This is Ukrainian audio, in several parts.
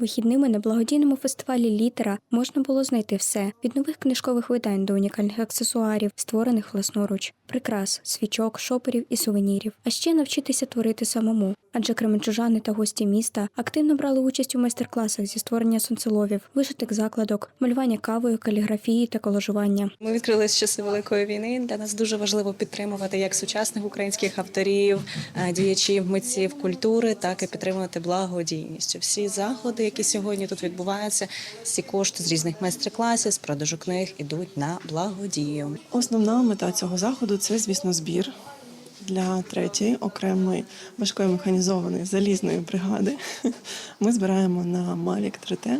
Вихідними на благодійному фестивалі Літера можна було знайти все від нових книжкових видань до унікальних аксесуарів, створених власноруч, прикрас, свічок, шоперів і сувенірів, а ще навчитися творити самому. Адже кременчужани та гості міста активно брали участь у майстер-класах зі створення сонцеловів, вишитих закладок, малювання кавою, каліграфії та колажування. Ми відкрили з часи великої війни. Для нас дуже важливо підтримувати як сучасних українських авторів, е, діячів, митців культури, так і підтримувати благодійністю. Всі заходи, які сьогодні тут відбуваються, всі кошти з різних майстер-класів, з продажу книг ідуть на благодію. Основна мета цього заходу це, звісно, збір для третьої окремої важкої механізованої залізної бригади. Ми збираємо на Mavic 3T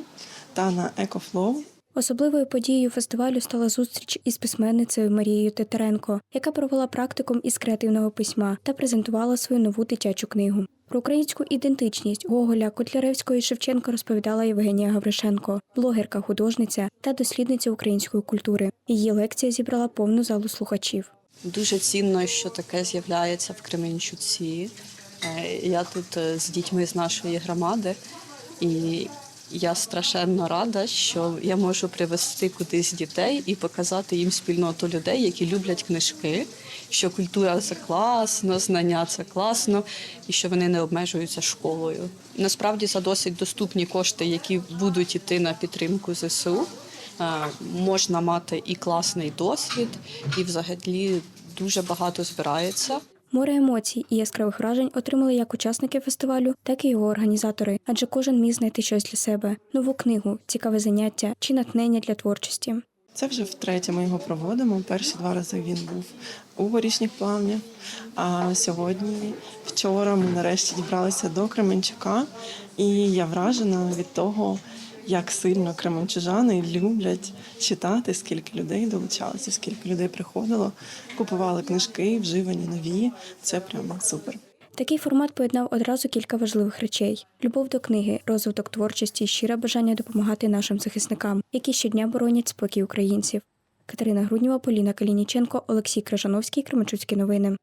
та на EcoFlow. Особливою подією фестивалю стала зустріч із письменницею Марією Тетеренко, яка провела практикум із креативного письма та презентувала свою нову дитячу книгу. Про українську ідентичність Гоголя, Котляревського і Шевченка розповідала Євгенія Гавришенко, блогерка, художниця та дослідниця української культури. Її лекція зібрала повну залу слухачів. Дуже цінно, що таке з'являється в Кременчуці. Е, Я тут е, з дітьми з нашої громади, і я страшенно рада, що я можу привезти кудись дітей і показати їм спільноту людей, які люблять книжки, що культура це класно, знання це класно, і що вони не обмежуються школою. Насправді за досить доступні кошти, які будуть іти на підтримку ЗСУ. Е, можна мати і класний досвід, і взагалі дуже багато збирається. Море емоцій і яскравих вражень отримали як учасники фестивалю, так і його організатори, адже кожен міг знайти щось для себе: нову книгу, цікаве заняття чи натхнення для творчості. Це вже втретє ми його проводимо. Перші два рази він був у горішніх плавнях. А сьогодні, вчора, ми нарешті дібралися до Кременчука, і я вражена від того, як сильно кременчужани люблять читати, скільки людей долучалося, скільки людей приходило, купували книжки, вживані нові. Це прямо супер. Такий формат поєднав одразу кілька важливих речей: любов до книги, розвиток творчості, щире бажання допомагати нашим захисникам, які щодня боронять спокій українців. Катерина Груднєва, Поліна Калініченко, Олексій Крижановський, Кременчуцькі новини.